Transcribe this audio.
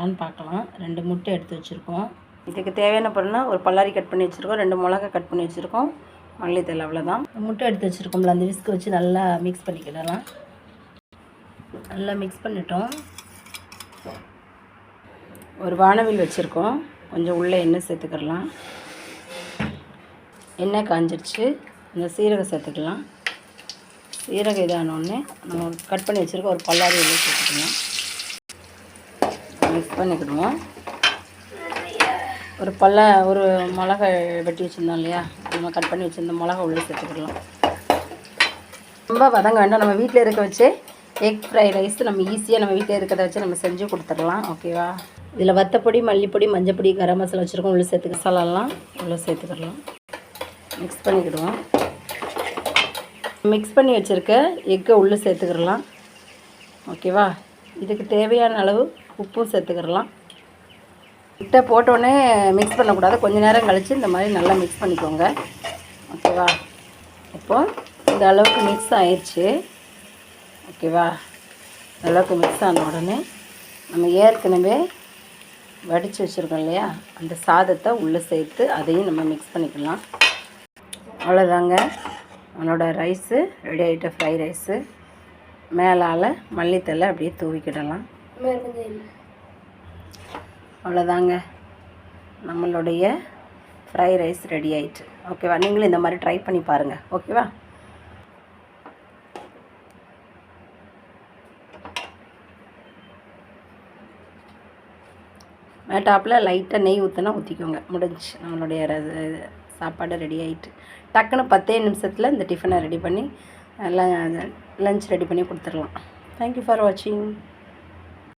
பண்ணலான்னு பார்க்கலாம். ரெண்டு முட்டை எடுத்து வச்சுருக்கோம். இதுக்கு தேவையான பொருள்னா ஒரு பல்லாரி கட் பண்ணி வச்சுருக்கோம். ரெண்டு மிளகா கட் பண்ணி வச்சுருக்கோம். மல்லித்தலை அவ்வளோதான் முட்டை எடுத்து வச்சுருக்கோம்ல அந்த விஸ்க் வச்சு நல்லா மிக்ஸ் பண்ணிக்கிடலாம். நல்லா மிக்ஸ் பண்ணிட்டோம். ஒரு வானவில் வச்சுருக்கோம். கொஞ்சம் உள்ளே எண்ணெய் சேர்த்துக்கிடலாம். எண்ணெய் காஞ்சிருச்சு. இந்த சீரகம் சேர்த்துக்கலாம். சீரகம் இதானோடனே நம்ம கட் பண்ணி வச்சுருக்க ஒரு பல்லாரி உள்ளே சேர்த்துக்கலாம். மிக்ஸ் பண்ணிக்கிடுவோம். ஒரு பல்ல ஒரு மிளகா வெட்டி வச்சுருந்தோம் இல்லையா? நம்ம கட் பண்ணி வச்சுருந்த மிளகா உள்ளே சேர்த்துக்கிடலாம். ரொம்ப வதங்க வேண்டாம். நம்ம வீட்டில் இருக்க வச்சு எக் ஃப்ரைட் ரைஸ் நம்ம ஈஸியாக நம்ம வீட்டில் இருக்கிறத வச்சு நம்ம செஞ்சு கொடுத்துடலாம். ஓகேவா இதில் வத்தப்பொடி மல்லிப்பொடி மஞ்சப்பொடி கரம் மசாலா வச்சுருக்கோம். உள்ளே சேர்த்துக்க மசாலாலாம் உள்ளே சேர்த்துக்கிடலாம். மிக்ஸ் பண்ணிக்கிடுவோம். மிக்ஸ் பண்ணி வச்சுருக்க எக்கை உள்ளே சேர்த்துக்கிடலாம். ஓகேவா இதுக்கு தேவையான அளவு உப்பும் சேர்த்துக்கிடலாம் கிட்ட போட்டோடனே மிக்ஸ் பண்ணக்கூடாது. கொஞ்ச நேரம் கழித்து இந்த மாதிரி நல்லா மிக்ஸ் பண்ணிக்கோங்க. ஓகேவா இப்போது இந்த அளவுக்கு மிக்ஸ் ஆயிடுச்சு ஓகேவா இந்த அளவுக்கு மிக்ஸ் ஆன உடனே நம்ம ஏற்கனவே வடித்து வச்சுருக்கோம் இல்லையா? அந்த சாதத்தை உள்ளே சேர்த்து அதையும் நம்ம மிக்ஸ் பண்ணிக்கலாம். அவ்வளோதாங்க நம்மளோட ரைஸு ரெடி ஆகிட்ட ஃப்ரை ரைஸு மேலால் மல்லித்தலை அப்படியே தூவிக்கிடலாம். அவ்வளோதாங்க. நம்மளுடைய ஃப்ரை ரைஸ் ரெடி ஆயிட்டு. ஓகேவா நீங்களும் இந்த மாதிரி ட்ரை பண்ணி பாருங்கள் ஓகேவா மேட்டாப்பில் லைட்டாக நெய் ஊற்றினா ஊற்றிக்கோங்க முடிஞ்சு நம்மளுடைய சாப்பாடு ரெடி ஆகிட்டு டக்குன்னு பத்தே நிமிஷத்தில் இந்த டிஃபனை ரெடி பண்ணி லஞ்ச் ரெடி பண்ணி கொடுத்துடலாம். தேங்க்யூ ஃபார் வாட்சிங்